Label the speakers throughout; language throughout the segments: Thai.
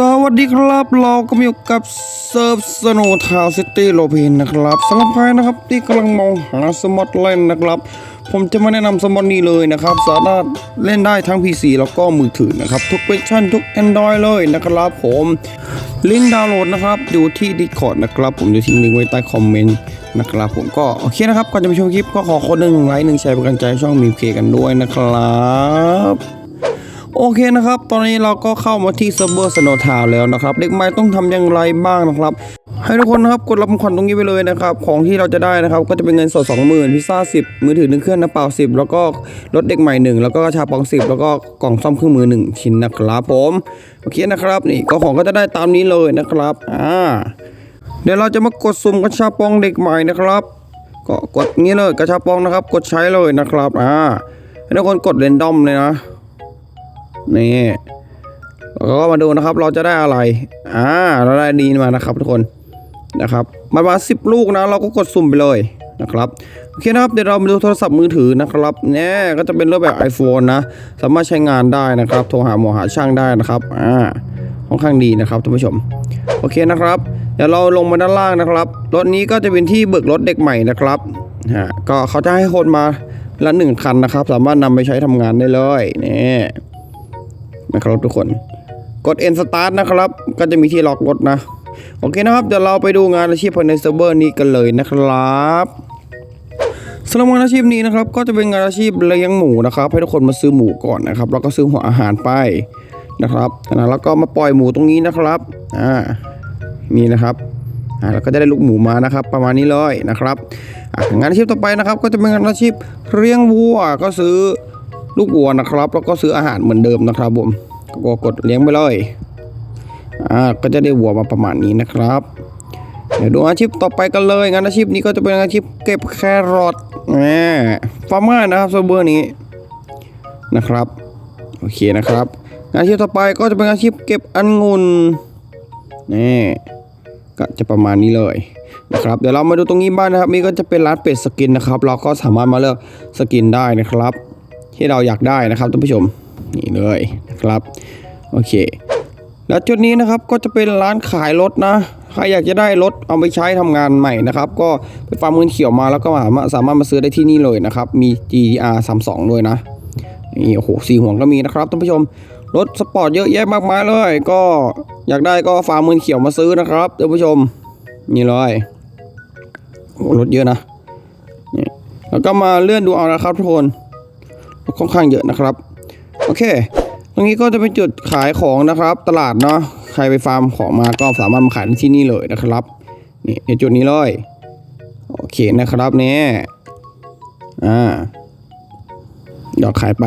Speaker 1: สวัสดีครับ เราก็มีอยู่กับเซิร์ฟสโนทาวซิตี้โลเพนนะครับสำหรับใครนะครับที่กำลังมองหาสมอตเล่นนะครับ ผมจะมาแนะนำสมอตนี้เลยนะครับ สามารถเล่นได้ทั้ง PC แล้วก็มือถือนะครับ ทุกเวอร์ชันทุก Android เลยนะครับผมลิงก์ดาวน์โหลดนะครับ อยู่ที่ Discord นะครับ ผมจะทิ้งลิงก์ไว้ใต้คอมเมนต์นะครับผมก็โอเคนะครับก่อนจะไปชมคลิปก็ขอคนหนึ่งไลค์หนึ่งแชร์เป็นกำลังใจช่องมีเพกันด้วยนะครับ เคนะครับ ตอนนี้เราก็เข้ามาที่เซิร์ฟเวอร์สโนทาวแล้วนะครับ เด็กใหม่ต้องทำอย่างไรบ้างนะครับ ให้ทุกคนนะครับกดรับของขวัญตรงนี้ไปเลยนะครับ ของที่เราจะได้นะครับ ก็จะเป็นเงินสด 20,000พิซซ่า10 มือถือหนึ่งเครื่องน้ำเปล่า 10 แล้วก็รถเด็กใหม่หนึ่งแล้วก็กระชาปอง 10 แล้วก็กล่องซ่อมเครื่องมือ 1 ชิ้นนะครับผมโอเคนะครับนี่ก็ของก็จะได้ตามนี้เลยนะครับอ่าเดี๋ยวเราจะมากดสุ่มกระชาปองเด็กใหม่นะครับ ก็กดงี้เลยกระชาปองนะครับ กดใช้เลยนะครับอ่าให้ทุกคนกดเรนดอมเลยนะ นี่แล้วก็มาดูนะครับ เราจะได้อะไร อ่า เราได้ดีมานะครับ ทุกคนนะครับ มันมาสิบลูกนะ เราก็กดสุ่มไปเลยนะครับโอเคนะครับเดี๋ยวเรามาดูโทรศัพท์มือถือนะครับเนี่ยก็จะเป็นรูปแบบ iPhone นะ สามารถใช้งานได้นะครับ โทรหาหมอหาช่างได้นะครับอ่าค่อนข้างดีนะครับท่านผู้ชม โอเคนะครับ เดี๋ยวเราลงมาด้านล่างนะครับรถนี้ก็จะเป็นที่เบิกรถเด็กใหม่นะครับฮะก็เขาจะให้คนมาละหนึ่งคันนะครับ สามารถนำไปใช้ทำงานได้เลยนี่ นะครับทุกคน กด N start นะครับ ก็จะมีที่ล็อกรถนะ โอเคนะครับ เดี๋ยวเราไปดูงานอาชีพภายในเซิร์ฟเวอร์นี้กันเลยนะครับสำหรับงานอาชีพนี้นะครับ ก็จะเป็นงานอาชีพเลี้ยงหมูนะครับ ให้ทุกคนมาซื้อหมูก่อนนะครับ แล้วก็ซื้อหัวอาหารไปนะครับนะแล้วก็มาปล่อยหมูตรงนี้นะครับอ่านี่นะครับอ่าแล้วก็จะได้ลูกหมูมานะครับ ประมาณนี้เลยนะครับงานอาชีพต่อไปนะครับ ก็จะเป็นงานอาชีพเลี้ยงวัวก็ซื้อ ลูกวัวนะครับ แล้วก็ซื้ออาหารเหมือนเดิมนะครับผมก็กดเลี้ยงไปเลยอ่าก็จะได้วัวมาประมาณนี้นะครับเดี๋ยวดูอาชีพต่อไปกันเลยงานอาชีพนี้ก็จะเป็นอาชีพเก็บแครอทแหมฟาร์มเมอร์นะครับเซิร์ฟเวอร์นี้นะครับโอเคนะครับงานอาชีพต่อไปก็จะเป็นอาชีพเก็บองุ่นนี่ก็จะประมาณนี้เลยนะครับเดี๋ยวเรามาดูตรงนี้บ้างนะครับนี่ก็จะเป็นร้านเป็ดสกินนะครับ เราก็สามารถมาเลือกสกินได้นะครับ ที่เราอยากได้นะครับท่านผู้ชมนี่เลยนะครับโอเค แล้วจุดนี้นะครับก็จะเป็นร้านขายรถนะใครอยากจะได้รถเอาไปใช้ทำงานใหม่นะครับ ก็ไปฟาร์มเงินเขียวมาแล้วก็สามารถสามารถมาซื้อได้ที่นี่เลยนะครับมี GR 32ด้วยนะนี่โอ้โหสีห่วงก็มีนะครับท่านผู้ชมรถสปอร์ตเยอะแยะมากมายเลย ก็อยากได้ก็ฟาร์มเงินเขียวมาซื้อนะครับท่านผู้ชมนี่เลยโอ้รถเยอะนะนี่แล้วก็มาเลื่อนดูเอานะครับทุกคน ค่อนข้างเยอะนะครับ โอเค ตรงนี้ก็จะเป็นจุดขายของนะครับ ตลาดเนาะใครไปฟาร์มของมาก็สามารถมาขายที่นี่เลยนะครับนี่ในจุดนี้เลยโอเคนะครับเนี่ยอ่าเดี๋ยวขายไป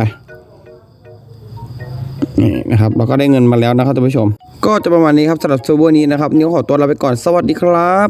Speaker 1: นี่นะครับเราก็ได้เงินมาแล้วนะครับท่านผู้ชม ก็จะประมาณนี้ครับสำหรับเซิร์ฟเวอร์นี้นะครับนิ้วขอตัวลาไปก่อนสวัสดีครับ